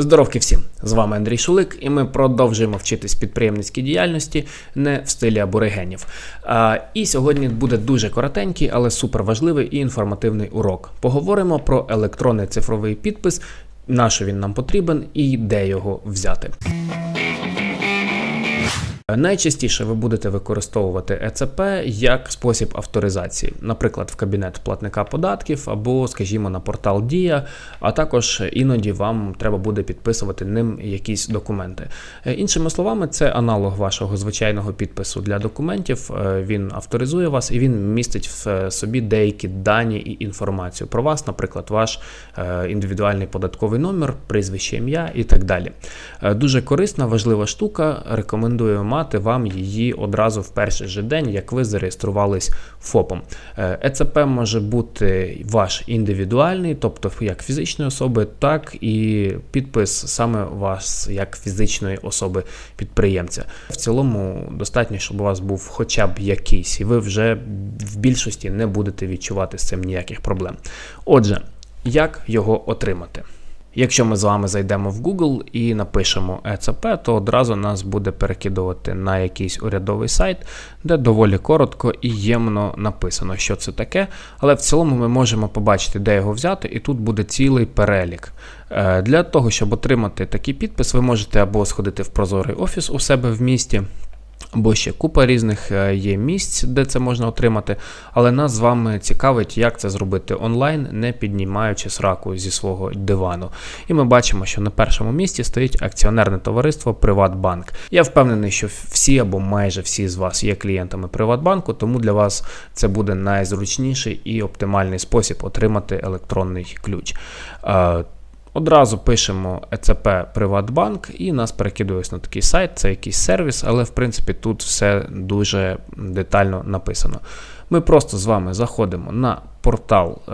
Здоровки всім! З вами Андрій Шулик, і ми продовжуємо вчитись підприємницькій діяльності не в стилі аборигенів. А, і сьогодні буде дуже коротенький, але суперважливий і інформативний урок. Поговоримо про електронний цифровий підпис, на що він нам потрібен і де його взяти. Найчастіше ви будете використовувати ЕЦП як спосіб авторизації, наприклад, в кабінет платника податків або, скажімо, на портал Дія, а також іноді вам треба буде підписувати ним якісь документи. Е, Іншими словами, це аналог вашого звичайного підпису для документів. Е, Він авторизує вас і він містить в е, собі деякі дані і інформацію про вас, наприклад, ваш індивідуальний податковий номер, прізвище ім'я і так далі. Дуже корисна, важлива штука. Рекомендую мати вам її одразу в перший же день, як ви зареєструвались ФОПом. ЕЦП може бути ваш індивідуальний, тобто як фізичної особи, так і підпис саме вас як фізичної особи підприємця. В цілому достатньо, щоб у вас був хоча б якийсь, і ви вже в більшості не будете відчувати з цим ніяких проблем. Отже, як його отримати? Якщо ми з вами зайдемо в Google і напишемо ЕЦП, то одразу нас буде перекидувати на якийсь урядовий сайт, де доволі коротко і ємно написано, що це таке. Але в цілому ми можемо побачити, де його взяти, і тут буде цілий перелік. Е, Для того, щоб отримати такий підпис, ви можете або сходити в прозорий офіс у себе в місті. Або ще купа різних е, є місць, де це можна отримати, але нас з вами цікавить, як це зробити онлайн, не піднімаючи сраку зі свого дивану. І ми бачимо, що на першому місці стоїть акціонерне товариство Приватбанк. Я впевнений, що всі або майже всі з вас є клієнтами Приватбанку, тому для вас це буде найзручніший і оптимальний спосіб отримати електронний ключ. Е, Одразу пишемо ЕЦП Приватбанк і нас перекидує на такий сайт, це якийсь сервіс, але в принципі тут все дуже детально написано. Ми просто з вами заходимо на портал е,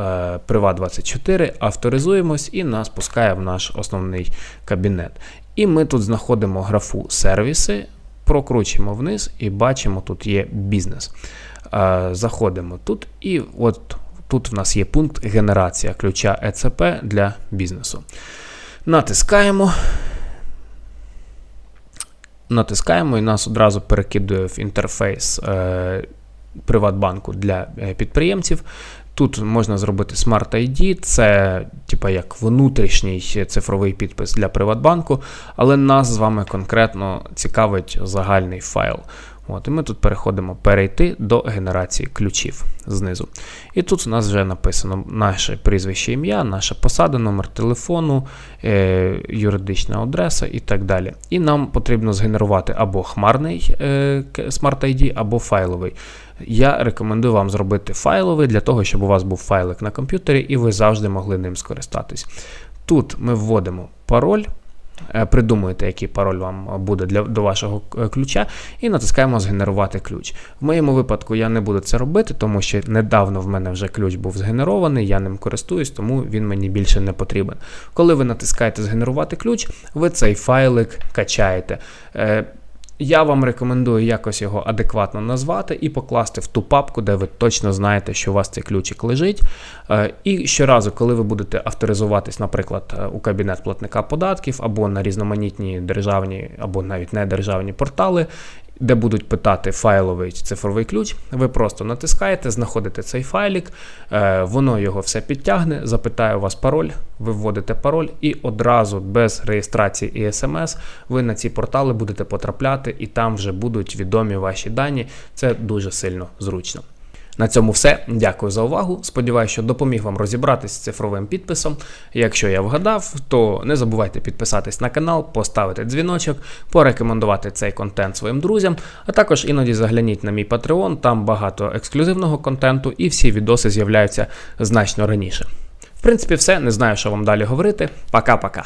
Privat24, авторизуємось і нас пускає в наш основний кабінет. І ми тут знаходимо графу сервіси, прокручуємо вниз і бачимо, тут є бізнес. Е, Заходимо тут, і от тут в нас є пункт генерація ключа ЕЦП для бізнесу. Натискаємо. Натискаємо і нас одразу перекидує в інтерфейс е, Приватбанку для е, підприємців. Тут можна зробити Smart ID, це типа як внутрішній цифровий підпис для Приватбанку, але нас з вами конкретно цікавить загальний файл. От, І ми тут переходимо перейти до генерації ключів знизу. І тут у нас вже написано наше прізвище ім'я, наша посада, номер телефону, е, юридична адреса і так далі. І нам потрібно згенерувати або хмарний е, Smart ID, або файловий. Я рекомендую вам зробити файловий для того, щоб у вас був файлик на комп'ютері і ви завжди могли ним скористатись. Тут ми вводимо пароль. Е, Придумуєте, який пароль вам буде для, до вашого е, ключа, і натискаємо Згенерувати ключ. В моєму випадку я не буду це робити, тому що недавно в мене вже ключ був згенерований, я ним користуюсь, тому він мені більше не потрібен. Коли ви натискаєте Згенерувати ключ, ви цей файлик качаєте. Я вам рекомендую якось його адекватно назвати і покласти в ту папку, де ви точно знаєте, що у вас цей ключик лежить. Е, І щоразу, коли ви будете авторизуватись, наприклад, е, у кабінет платника податків або на різноманітні державні або навіть недержавні портали, де будуть питати файловий цифровий ключ, ви просто натискаєте, знаходите цей файлік, е, воно його все підтягне, запитає у вас пароль, ви вводите пароль, і одразу без реєстрації і смс ви на ці портали будете потрапляти, і там вже будуть відомі ваші дані. Це дуже сильно зручно. На цьому все. Дякую за увагу. Сподіваюся, що допоміг вам розібратись з цифровим підписом. Якщо я вгадав, то не забувайте підписатись на канал, поставити дзвіночок, порекомендувати цей контент своїм друзям, а також іноді загляніть на мій Patreon, там багато ексклюзивного контенту і всі відоси з'являються значно раніше. В принципі, все. Не знаю, що вам далі говорити. Пока-пока.